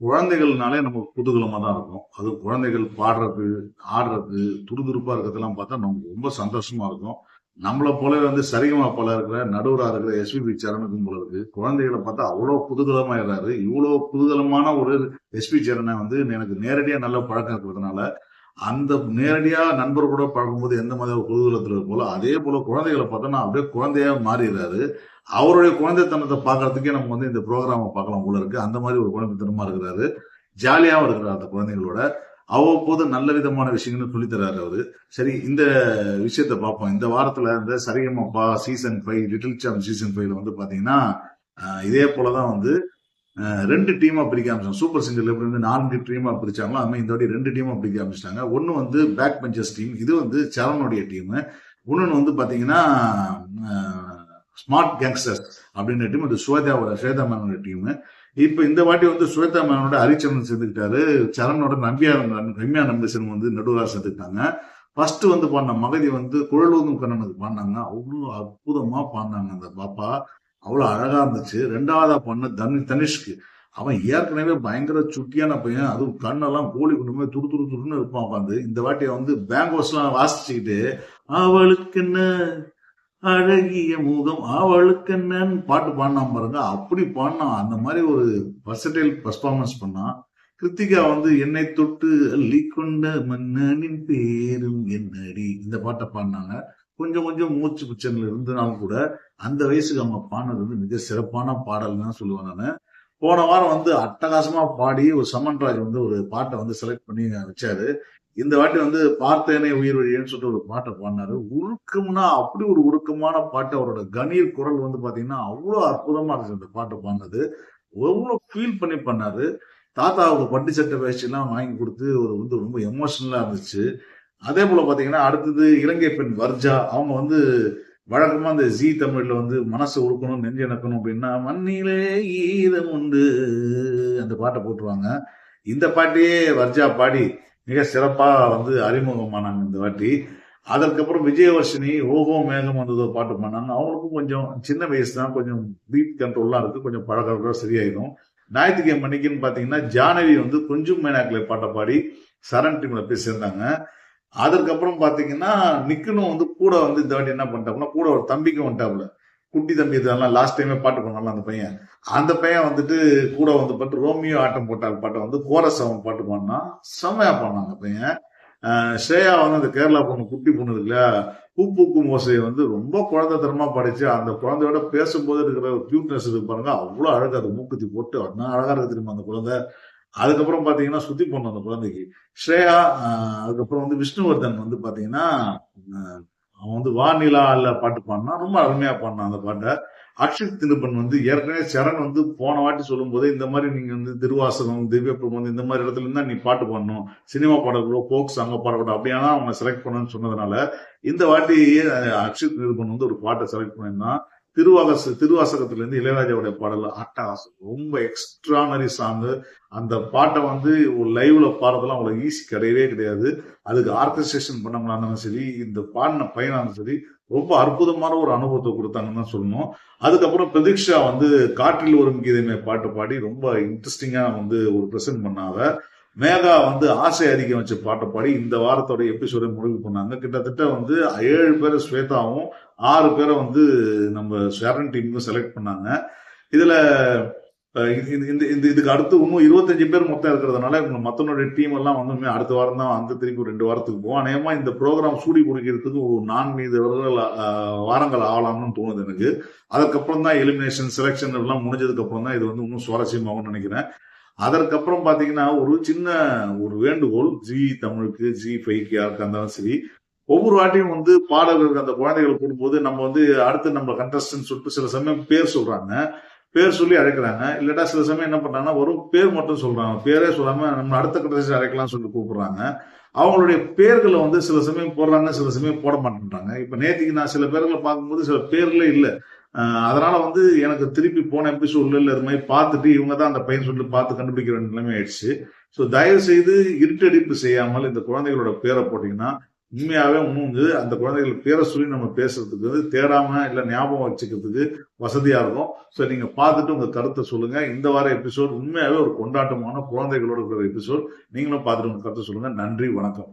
குழந்தைகள்னாலே நமக்கு குதூகலமாக தான் இருக்கும் அது குழந்தைகள் பாடுறது ஆடுறது துருதுருப்பாக இருக்கிறதெல்லாம் பார்த்தா நமக்கு ரொம்ப சந்தோஷமா இருக்கும். நம்மளை போல வந்து சரிகமா போல இருக்கிற நடுவராக இருக்கிற எஸ்பிபி சரணுக்கும் போல இருக்கு. குழந்தைகளை பார்த்தா அவ்வளவு குதூகலமாயிடுறாரு இவ்வளோ குதூகலமான ஒரு எஸ்பி சரணை வந்து எனக்கு நேரடியாக நல்ல பழக்கம் இருக்கிறதுனால அந்த நேரடியாக நண்பர் கூட பழகும்போது எந்த மாதிரி ஒரு குதூகலத்துல போல அதே போல் குழந்தைகளை பார்த்தோன்னா அப்படியே குழந்தையாக மாறிடுறாரு. அவருடைய குழந்தைத்தனத்தை பார்க்கறதுக்கே நம்ம வந்து இந்த ப்ரோக்ராமை பார்க்கலாம் போல இருக்கு. அந்த மாதிரி ஒரு குழந்தைத்தனமாக இருக்கிறாரு. ஜாலியாகவும் இருக்கிறார் அந்த குழந்தைகளோட. அவ்வப்போது நல்ல விதமான விஷயங்களும் சொல்லித் தர்றாரு அவரு. சரி இந்த விஷயத்த பார்ப்போம். இந்த வாரத்தில் இந்த Sarigamapa season five little champs season ஃபைவ்ல வந்து பார்த்தீங்கன்னா இதே போல தான் வந்து ரெண்டு டீமா பிரிக்க ஆரம்பிச்சாங்க. சூப்பர் சிங்கர்ல எப்படி வந்து நான்கு டீமா பிரிச்சாங்களோ அது இந்த வாட்டி ரெண்டு டீமா பிரிக்க ஆரம்பிச்சிட்டாங்க. ஒன்னு வந்து பேக் பஞ்சர்ஸ் டீம் இது வந்து சரணுடைய டீம் இன்னொன்னு வந்து பாத்தீங்கன்னா ஸ்மார்ட் கேங்ஸ்டர்ஸ் அப்படின்ற டீம் அது ஸ்வேதாவோட ஸ்வேதா மேனோட டீம் இப்ப இந்த வாட்டி வந்து ஸ்வேதா மேனோட ஹரிச்சந்திரன் சேர்ந்துக்கிட்டாரு. சரணோட நம்பியா ரம்யா நம்பீசன் வந்து நடுவராக சேர்த்துக்கிட்டாங்க ஃபர்ஸ்ட் வந்து பாடின மகதி வந்து குழலூதும் கண்ணனுக்கு பாடினாங்க. அவ்வளோ அற்புதமா பாடினாங்க அந்த பாப்பா. அவ்வளோ அழகா இருந்துச்சு. ரெண்டாவதா பண்ண தனி தனிஷ்க்கு. அவன் ஏற்கனவே பயங்கர சுட்டியான பையன். அதுவும் கண்ணெல்லாம் கோழி குண்டுமே துரு துரு துருன்னு இருப்பான் உட்காந்து இந்த வாட்டியை வந்து பேங்கோஸ்லாம் வாசிச்சுக்கிட்டு அவளுக்கு என்ன அழகிய முகம் அவளுக்கு என்னன்னு பாட்டு பாடினான் பாருங்க. அப்படி பாடினான் அந்த மாதிரி ஒரு பர்சன்டேஜ் பர்ஃபார்மன்ஸ் பண்ணான் கிருத்திகா வந்து என்னை தொட்டு அள்ளி கொண்ட மன்னனின் பேரும் என்னடி? இந்த பாட்டை பாடினாங்க. கொஞ்சம் கொஞ்சம் மூச்சு பிச்சனில் இருந்தனாலும் கூட அந்த வயசுக்கு அவங்க பாடினது வந்து மிக சிறப்பான பாடல் தான் சொல்லுவேன் நான் போன வாரம் வந்து அட்டகாசமா பாடி ஒரு சமன்ராஜ் வந்து ஒரு பாட்டை வந்து செலக்ட் பண்ணி வச்சாரு. இந்த வாட்டி வந்து பார்த்தேனே உயிர் வழியேன்னு சொல்லிட்டு ஒரு பாட்டை பாடினாரு. உருக்கம்னா அப்படி ஒரு உருக்கமான பாட்டு அவரோட கணீர் குரல் வந்து பாத்தீங்கன்னா அவ்வளோ அற்புதமா இருந்துச்சு அந்த பாட்டை பாடினது. எவ்வளவு ஃபீல் பண்ணி பண்ணாரு தாத்தாவுக்கு பட்டு சட்டை வேஷ்டி எல்லாம் வாங்கி கொடுத்து ஒரு வந்து ரொம்ப எமோஷனலா இருந்துச்சு. அதே போல பாத்தீங்கன்னா அடுத்தது இலங்கை பெண் வர்ஜா. அவங்க வந்து வழக்கமா இந்த ஜி தமிழ்ல வந்து மனசு உருக்கணும் நெஞ்சு இணக்கணும் அப்படின்னா மண்ணிலே ஈதம் உண்டு அந்த பாட்டை போட்டுருவாங்க. இந்த பாட்டையே வர்ஜா பாடி மிக சிறப்பா வந்து அறிமுகமானாங்க இந்த வாட்டி. அதற்கப்புறம் விஜயவர்ஷினி ஓகோ மேகம் வந்ததோ பாட்டு பண்ணாங்க அவங்களுக்கும் கொஞ்சம் சின்ன வயசு தான் கொஞ்சம் பீட் கண்ட்ரோல்லாம் இருக்கு கொஞ்சம் பழக சரியாயிடும் ஞாயிற்றுக்கிழமை மணிக்குன்னு பாத்தீங்கன்னா ஜானவி வந்து கொஞ்சம் மேனாக்கில் பாட்டை பாடி சரண் டீம்ல போய் சேர்ந்தாங்க. அதற்கப்புறம் பார்த்தீங்கன்னா நிக்கனும் வந்து கூட வந்து இந்த வாட்டி என்ன பண்ணிட்டாப்புனா கூட ஒரு தம்பிக்கும் வந்துட்டாப்புல. குட்டி தம்பி இதெல்லாம் லாஸ்ட் டைமே பாட்டு பண்ணால அந்த பையன். அந்த பையன் வந்துட்டு கூட வந்து பாட்டு ரோமியோ ஆட்டம் போட்டால் பாட்டை வந்து கோரஸ் அவன் பாட்டு பாடினான் செம்மையா அந்த பையன். ஸ்ரேயா வந்து அந்த கேரளா பொண்ணு குட்டி பொண்ணு இருக்கு இல்லையா மோசையை ஓசையை வந்து ரொம்ப குழந்தைத்தனமா படிச்சு அந்த குழந்தையோட பேசும்போது இருக்கிற ஒரு கியூட்னஸ் இருக்கு பாருங்க அவ்வளோ அழகாக அது மூக்குத்தி போட்டு அண்ணா அழகா இருக்கு தெரியுமா அந்த குழந்தை. அதுக்கப்புறம் பார்த்தீங்கன்னா சுத்தி பொண்ணு அந்த குழந்தைக்கு. ஸ்ரேயா அதுக்கப்புறம் வந்து விஷ்ணுவர்தன் வந்து பார்த்தீங்கன்னா அவன் வந்து வானிலாவில் பாட்டு பாடினான் ரொம்ப அருமையா பாடினான் அந்த பாட்டை. அக்ஷித் தினுப்பன் வந்து ஏற்கனவே சரண் வந்து போன வாட்டி சொல்லும் போது இந்த மாதிரி நீங்க வந்து திருவாசகம் திவ்ய பிரபந்தம் இந்த மாதிரி இடத்துல இருந்தா நீ பாட்டு பாடணும் சினிமா பாடக்கூடாது போக்ஸ் சாங்க பாடக்கூடாது அப்படியானா அவங்க செலக்ட் பண்ணணும்னு சொன்னதுனால இந்த வாட்டி அக்ஷித் நிருபன் வந்து ஒரு பாட்டை செலக்ட் பண்ணியிருந்தான். திருவாச திருவாசகத்திலிருந்து இளையராஜாவுடைய பாடல் அட்டகாசம் ரொம்ப எக்ஸ்ட்ரானரி சாங்கு அந்த பாட்டை வந்து ஒரு லைவ்ல பாடுறதெல்லாம் அவ்வளவு ஈஸி கிடையவே கிடையாது. அதுக்கு ஆர்கஸ்ட்ரேஷன் இருந்தாலும் சரி இந்த பாடின பையனாலும் சரி ரொம்ப அற்புதமான ஒரு அனுபவத்தை கொடுத்தாங்கன்னு தான் சொல்லணும். அதுக்கப்புறம் பிரதீக்ஷா வந்து காற்றில் ஒரு கீதைமை பாட்டு பாடி ரொம்ப இன்ட்ரெஸ்டிங்கா வந்து ஒரு ப்ரெசென்ட் பண்ணாங்க. மேகா வந்து ஆசை அதிகம் வச்ச பாட்டை பாடி இந்த வாரத்தோட எபிசோட முடிவு பண்ணாங்க. கிட்டத்தட்ட வந்து ஏழு பேர் ஸ்வேதாவும் ஆறு பேரை வந்து நம்ம ஷேரன் டீமுக்கும் செலக்ட் பண்ணாங்க. இதுல இது- இந்த இந்த இதுக்கு அடுத்து இன்னும் இருபத்தஞ்சு பேர் மொத்தம் இருக்கிறதுனால இவங்க மத்தனுடைய டீம் எல்லாம் வந்து அடுத்த வாரம் தான் வந்து திருப்பி ஒரு ரெண்டு வாரத்துக்கு போகும் அநேகமா இந்த ப்ரோக்ராம் சூடி பிடிக்கிறதுக்கு ஒரு நான்கு வருடங்கள் வாரங்கள் ஆகலாம்னு தோணுது எனக்கு. அதுக்கப்புறம் தான் எலிமினேஷன் செலெக்ஷன் எல்லாம் முடிஞ்சதுக்கு அப்புறம் தான் இது வந்து இன்னும் சுவாரஸ்யமாகும்னு நினைக்கிறேன். அதற்கப்புறம் பாத்தீங்கன்னா ஒரு சின்ன ஒரு வேண்டுகோள் ஜி தமிழுக்கு ஜி ஃபைக்கு யாருக்கா இருந்தாலும் சரி ஒவ்வொரு வாட்டியும் வந்து பாடகர்களுக்கு அந்த குழந்தைகள் கூடும்போது நம்ம வந்து அடுத்து நம்ம கண்டஸ்டன் சொல்லிட்டு சில சமயம் பேர் சொல்றாங்க. பேர் சொல்லி அழைக்கிறாங்க. இல்லட்டா சில சமயம் என்ன பண்றாங்கன்னா ஒரு பேர் மட்டும் சொல்றாங்க. பேரே சொல்லாம நம்ம அடுத்த கண்டஸ்டன் அழைக்கலாம்னு சொல்லி கூப்பிடுறாங்க. அவங்களுடைய பேர்களை வந்து சில சமயம் போடுறாங்க சில சமயம் போட மாட்டேன்றாங்க. இப்ப நேத்திக்கு நான் சில பேர்களை பார்க்கும்போது சில பேர்களே இல்லை. அதனால வந்து எனக்கு திருப்பி போன எபிசோட்ல இல்லை இது மாதிரி பார்த்துட்டு இவங்க தான் அந்த பையன் சொல்லிட்டு பார்த்து கண்டுபிடிக்க வேண்டிய நிலைமை ஆயிடுச்சு. ஸோ தயவு செய்து இருட்டடிப்பு செய்யாமல் இந்த குழந்தைகளோட பேரை போட்டீங்கன்னா உண்மையாகவே இன்னும் அந்த குழந்தைகள் பேரை சொல்லி நம்ம பேசுறதுக்கு வந்து தேடாம இல்லை ஞாபகம் வச்சுக்கிறதுக்கு வசதியாக இருக்கும். ஸோ நீங்கள் பார்த்துட்டு உங்கள் கருத்தை சொல்லுங்கள் இந்த வார எபிசோட் உண்மையாகவே ஒரு கொண்டாட்டமான குழந்தைகளோட இருக்கிற எபிசோட் நீங்களும் பார்த்துட்டு உங்கள் கருத்தை சொல்லுங்கள் நன்றி வணக்கம்.